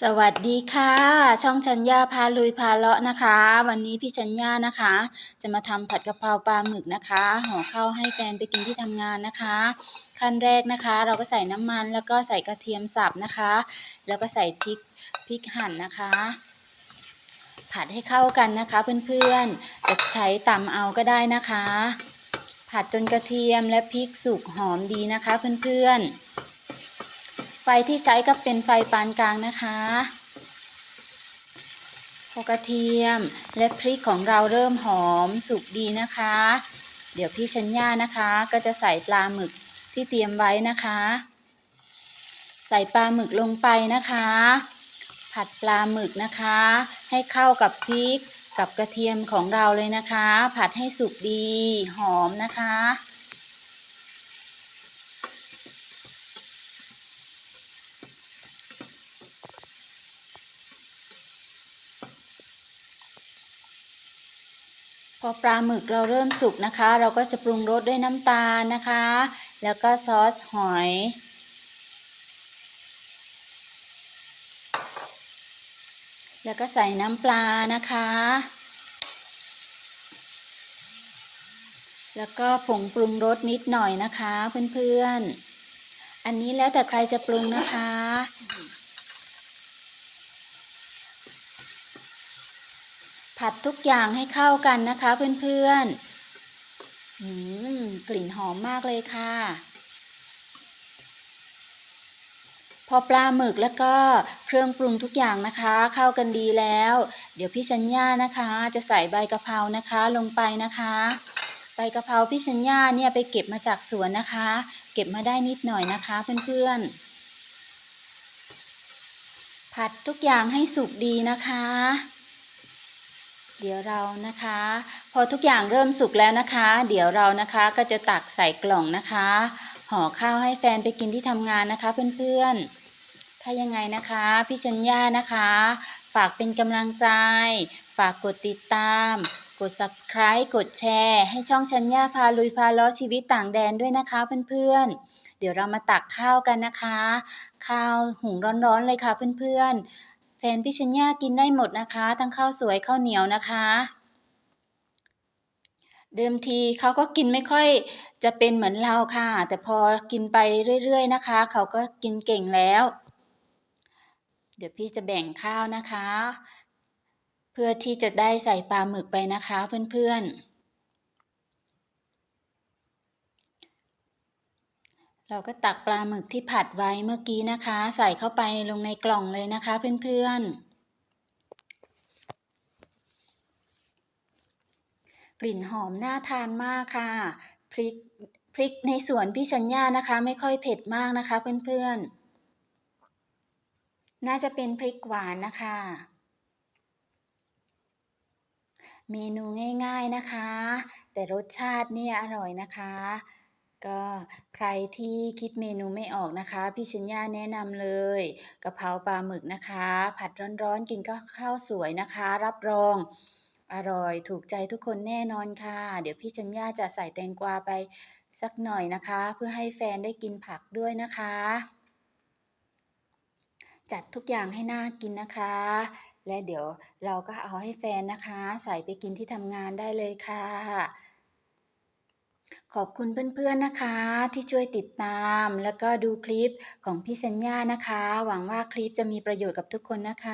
สวัสดีค่ะ ช่องชัญญาพาลุยพาเลาะนะคะ วันนี้พี่ชัญญานะคะ จะมาทำผัดกะเพราปลาหมึกนะคะห่อข้าวให้แฟนไปกินที่ทำงานนะคะ ขั้นแรกนะคะ เราก็ใส่น้ำมันแล้วก็ใส่กระเทียมสับนะคะ แล้วก็ใส่พริกพริกหั่นนะคะ ผัดให้เข้ากันนะคะ เพื่อนๆจะใช้ตำเอาก็ได้นะคะ ผัดจนกระเทียมและพริกสุกหอมดีนะคะ เพื่อนๆ ไฟที่ใช้ก็เป็นไฟปานกลางนะคะพอกระเทียมและพริกของเราเริ่มหอมสุกดีนะคะ เดี๋ยวพี่ชัญญานะคะ ก็จะใส่ปลาหมึกที่เตรียมไว้นะคะ ใส่ปลาหมึกลงไปนะคะ ผัดปลาหมึกนะคะ ให้เข้ากับพริกกับกระเทียมของเราเลยนะคะ ผัดให้สุกดีหอมนะคะ พอปลาหมึกเราเริ่มสุกนะคะ เราก็จะปรุงรสด้วยน้ำตาลนะคะ แล้วก็ซอสหอย แล้วก็ใส่น้ำปลานะคะ แล้วก็ผงปรุงรสนิดหน่อยนะคะเพื่อนๆ อันนี้แล้วแต่ใครจะปรุงนะคะ ผัดทุกอย่างให้เข้ากันนะคะเพื่อนๆอืมกลิ่นหอมมากเลยค่ะ พอปลาหมึกแล้วก็เครื่องปรุงทุกอย่างนะคะ เข้ากันดีแล้ว เดี๋ยวพี่ชัญญานะคะ จะใส่ใบกะเพรานะคะลงไปนะคะใบกะเพราพี่ชัญญาเนี่ยไปเก็บมาจากสวนนะคะ เก็บมาได้นิดหน่อยนะคะเพื่อนๆผัดทุกอย่างให้สุกดีนะคะ เดี๋ยวเรานะคะ พอทุกอย่างเริ่มสุกแล้วนะคะ เดี๋ยวเรานะคะก็จะตักใส่กล่องนะคะห่อข้าวให้แฟนไปกินที่ทำงานนะคะเพื่อนๆ ถ้ายังไงนะคะพี่ชัญญานะคะ ฝากเป็นกำลังใจ ฝากกดติดตาม กด subscribe กดแชร์ ให้ช่องชัญญาพาลุยพาล้อชีวิตต่างแดนด้วยนะคะเพื่อนๆ เดี๋ยวเรามาตักข้าวกันนะคะ ข้าวหุงร้อนๆเลยค่ะเพื่อนๆ แฟนพี่ชัญญากินได้หมดนะคะ ทั้งข้าวสวยข้าวเหนียวนะคะ เดิมทีเขาก็กินไม่ค่อยจะเป็นเหมือนเราค่ะ แต่พอกินไปเรื่อยๆนะคะ เขาก็กินเก่งแล้ว เดี๋ยวพี่จะแบ่งข้าวนะคะ เพื่อที่จะได้ใส่ปลาหมึกไปนะคะเพื่อนๆ เราก็ตักปลาหมึกที่ผัดไว้เมื่อกี้นะคะ ใส่เข้าไปลงในกล่องเลยนะคะ เพื่อนๆ กลิ่นหอมน่าทานมากค่ะ พริกพริกในสวนพี่ชัญญานะคะ ไม่ค่อยเผ็ดมากนะคะ เพื่อนๆ น่าจะเป็นพริกหวานนะคะ เมนูง่าย ๆนะคะ แต่รสชาติเนี่ยอร่อยนะคะ ก็ใครที่คิดเมนูไม่ออกนะคะ พี่ชัญญาแนะนำเลยกะเพราปลาหมึกนะคะ ผัดร้อนๆกินก็ข้าวสวยนะคะ รับรอง อร่อยถูกใจทุกคนแน่นอนค่ะ เดี๋ยวพี่ชัญญาจะใส่แตงกวาไปสักหน่อยนะคะ เพื่อให้แฟนได้กินผักด้วยนะคะ จัดทุกอย่างให้น่ากินนะคะ และเดี๋ยวเราก็เอาให้แฟนนะคะ ใส่ไปกินที่ทำงานได้เลยค่ะ ขอบคุณเพื่อนๆนะคะ ที่ช่วยติดตามแล้วก็ดูคลิปของพี่ชัญญานะคะ หวังว่าคลิปจะมีประโยชน์กับทุกคนนะคะ